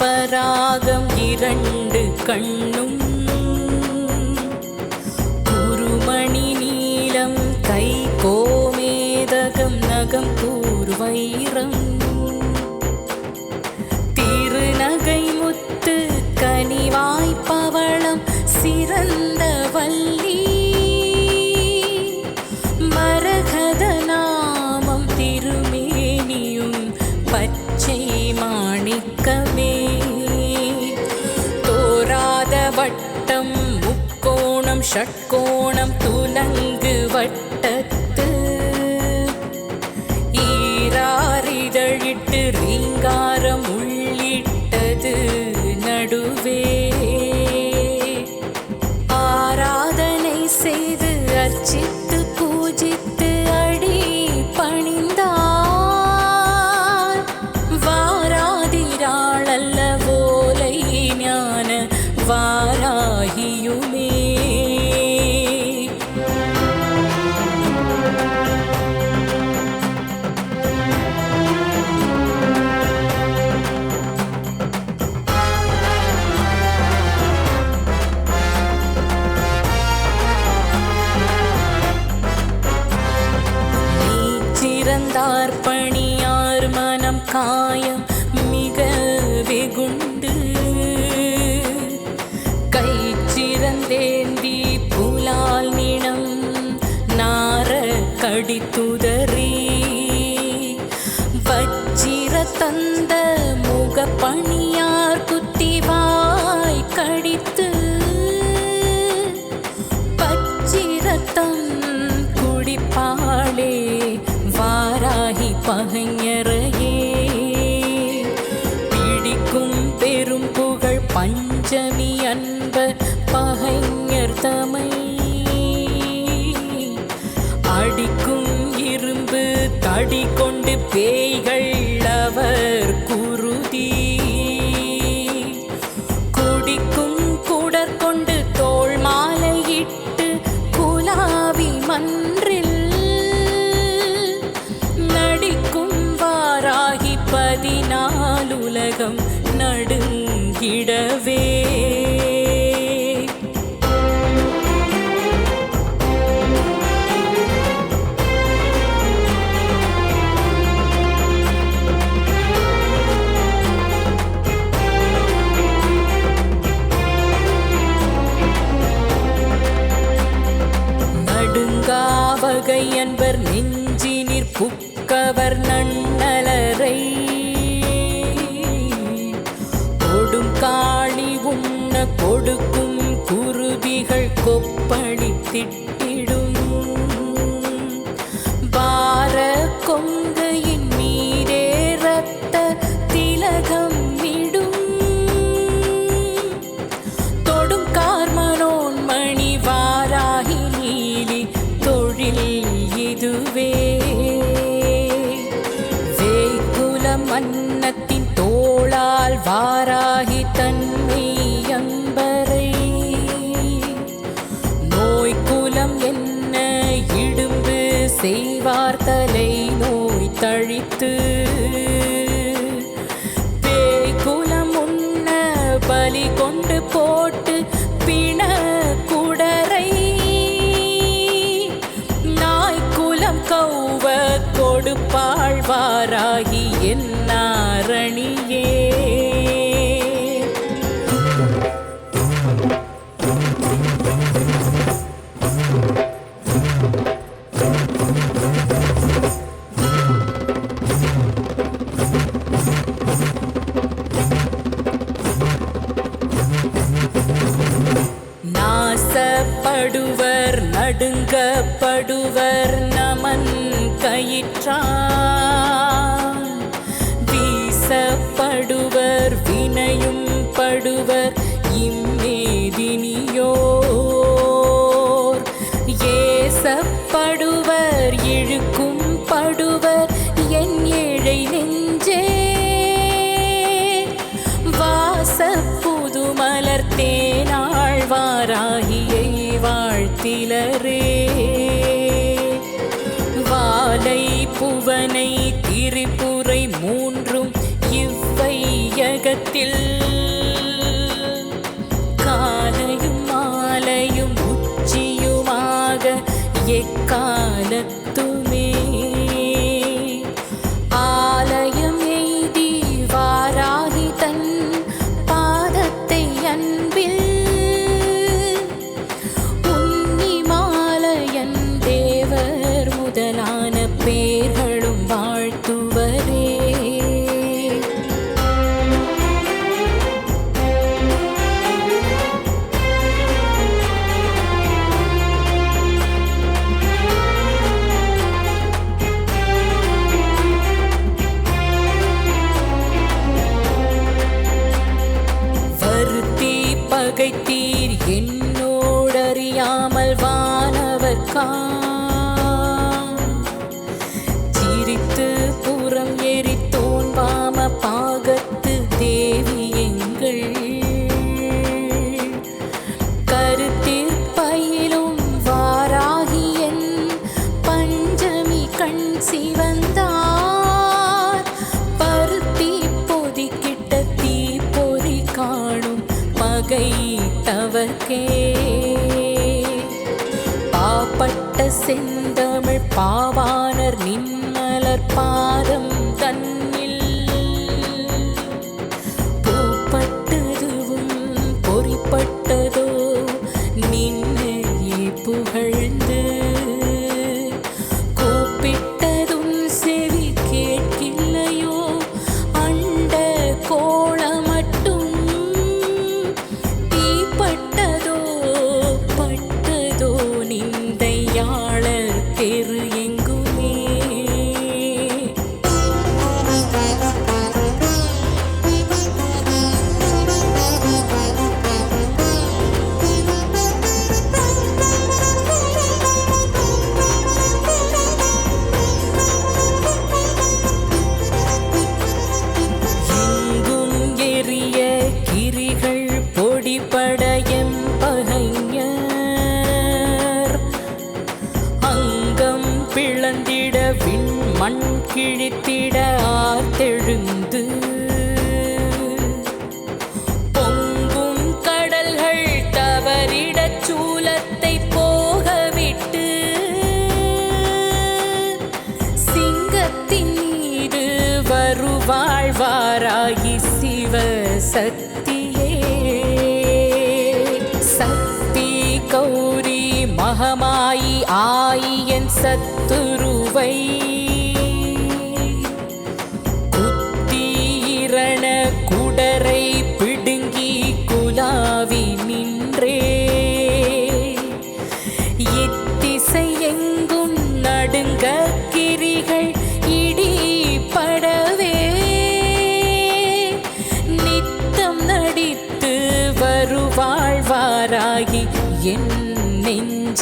பராகம் இரண்டு கண்ணும் ஷட்கோணம் துலங்கு வட்டத்து. ஈராறிதழிட்டு ரீங்காரம் உள்ளிட்டது நடுவே. ஆராதனை செய்து அர்ச்சித்து 噔 உலகம் நடுங்கிடவே. வாராகி தன்னை அம்பரை நோய் குலம் என்ன இடும்பு செய்வார் தலை நோய் தழித்து வாராகியை வாழ்த்திலரே வாலை புவனை திரிபுரை மூன்றும் இவ்வையகத்தில் சிரித்து புறம் எரி தோன்பாம பாகத்து தேவி எங்கள். கருத்திற்பயிலும் வாராகியன் பஞ்சமி கண் சிவந்தார். பருத்தி பொதிக்கிட்ட தீ பொறி காணும் மகை தவக்கே பாப்பட்ட செந்தமிழ் பாவானர் நின்னலர் பாதம் கௌரி மகமாயி ஆயி என் சத்துருவை. குத்தீரண குடரை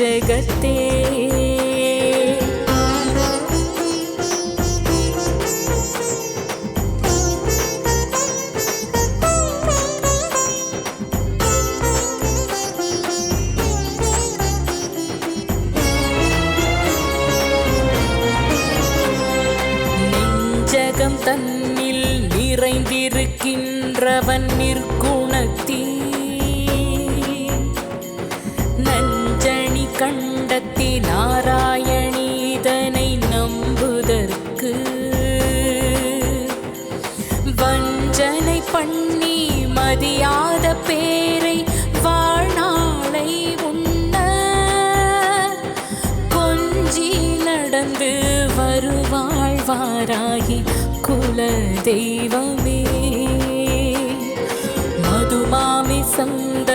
जगते 等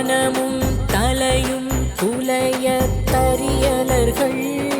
வானமும் தலையும் குலைய தரியலர்கள்.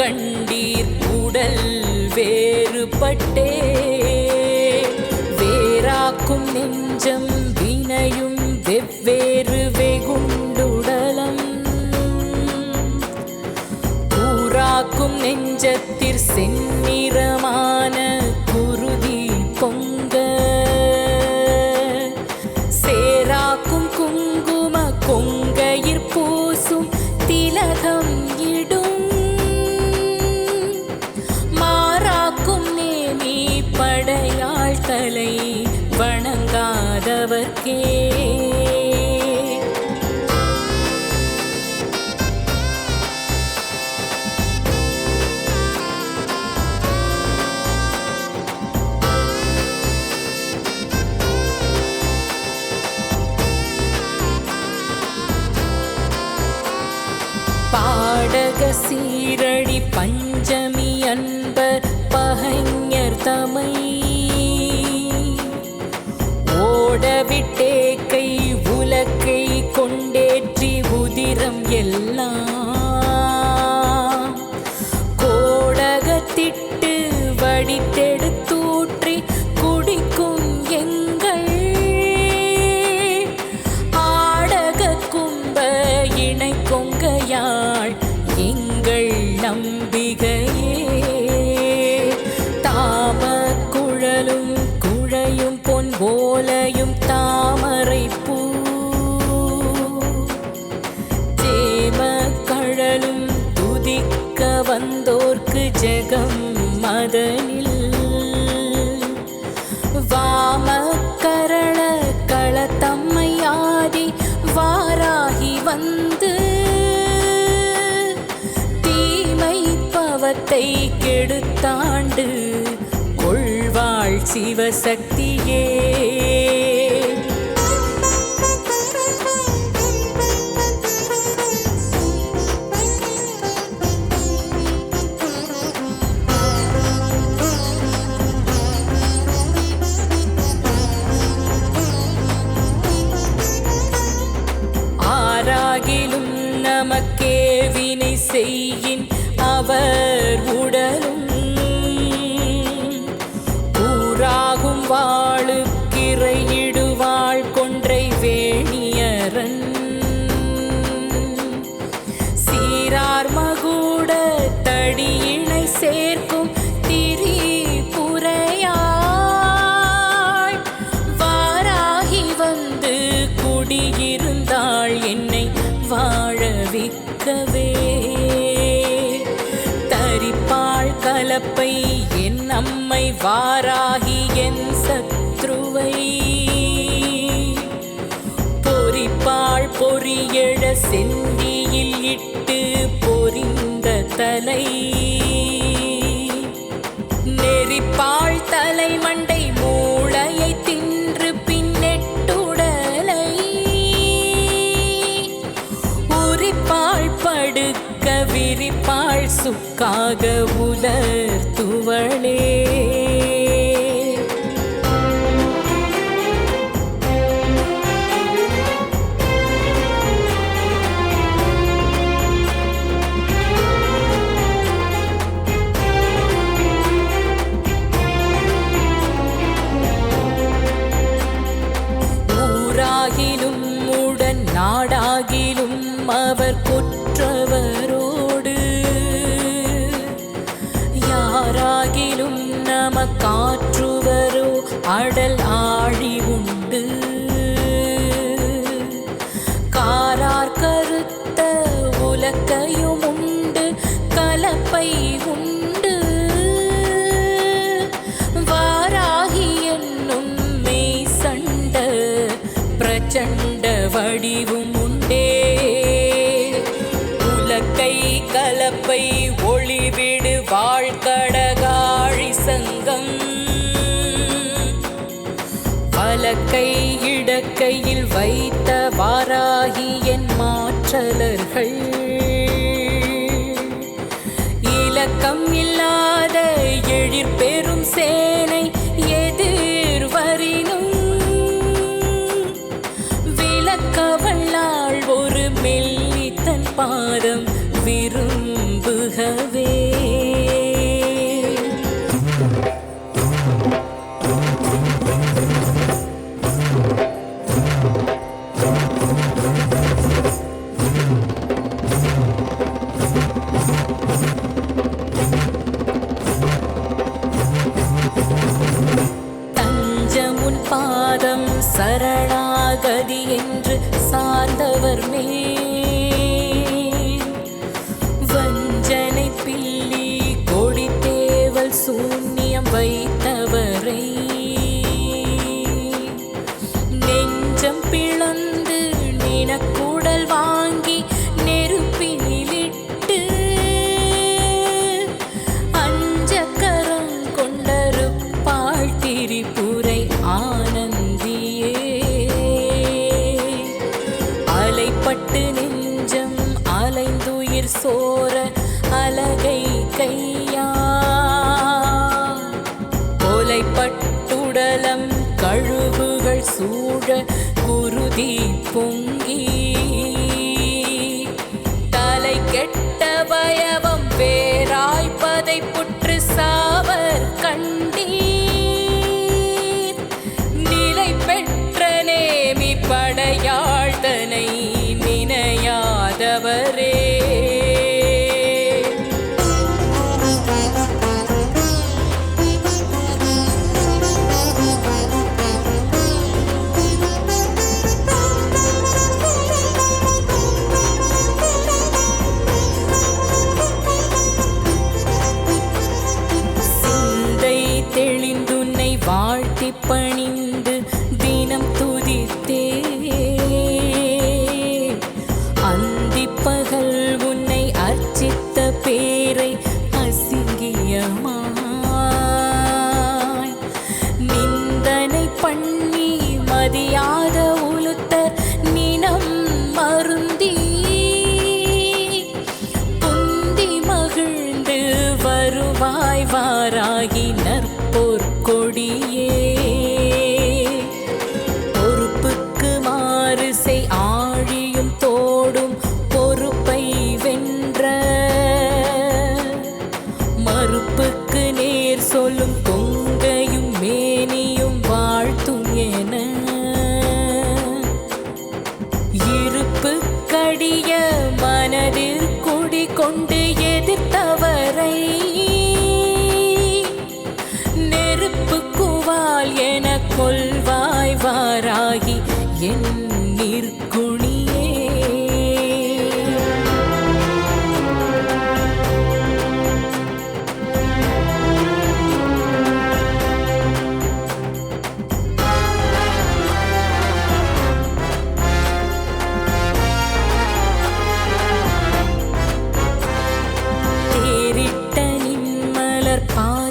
கண்டீர் உடல் வேறுபட்டே. வேறாக்கும் நெஞ்சம் வினையும் வெவ்வேறு சீரடி பஞ்சமி ஓலையும் தாமரை பூ சேம கழலும் துதிக்க வந்தோர்க்கு ஜெகம் மதனில். வாம கரண களத்தம்மையாதி வாராகி வந்து தீமை பவத்தை கெடுத்தாண்டு சிவசக்தியே. மாறாகி என் சத்ருவை. பொறிப்பாள் பொறியழ செந்தியில் இட்டு பொறிந்த தலை. நெறிப்பாள் தலை மண்டை மூளையை தின்று பின்னெட்டுடலை. உரிப்பாள் படுக்க விரிப்பாள் சுக்காக உலர் துவளே. food 生林 சரணாகதி என்று சார்ந்தவர் மே வஞ்சனை பில்லி கொடி தேவல் சூன்யம் வை சூழ குருதி பொங்கி. தலை கெட்ட பயவ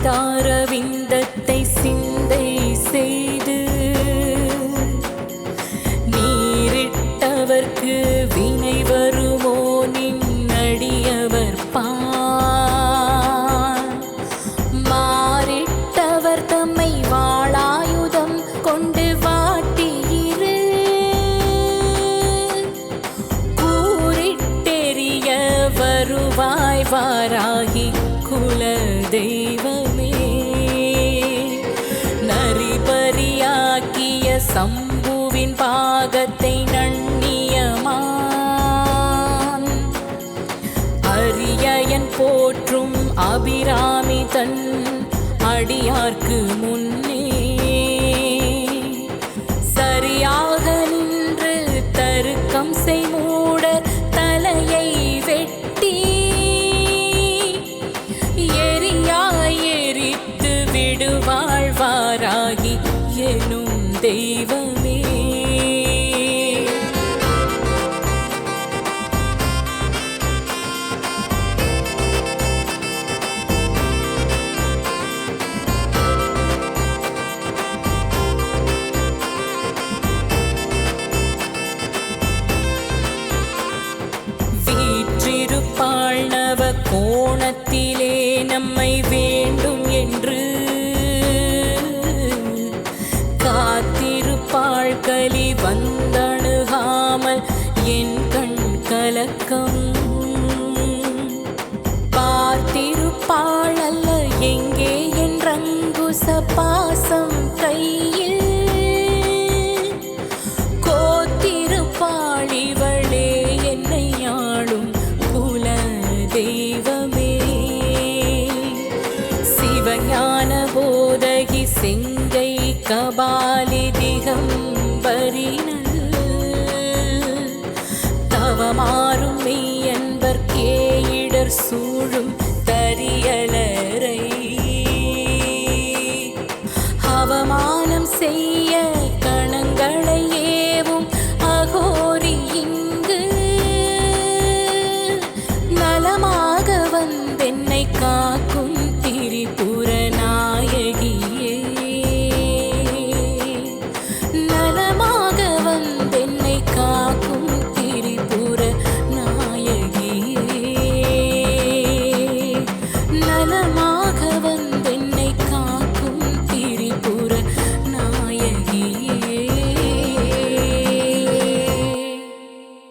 அவதாரவின் அரியன் போற்றும் அபிராமி தன் அடியார்க்கு முன்னே. சரியாக நின்று தருக்கம் செய்மூட தலையை வெட்டி எரியாய் எரித்து விடுவாழ்வாராகி எனும் தெய்வம் கோணத்தில் சூழும் தரியலரை அவமானம் செய்ய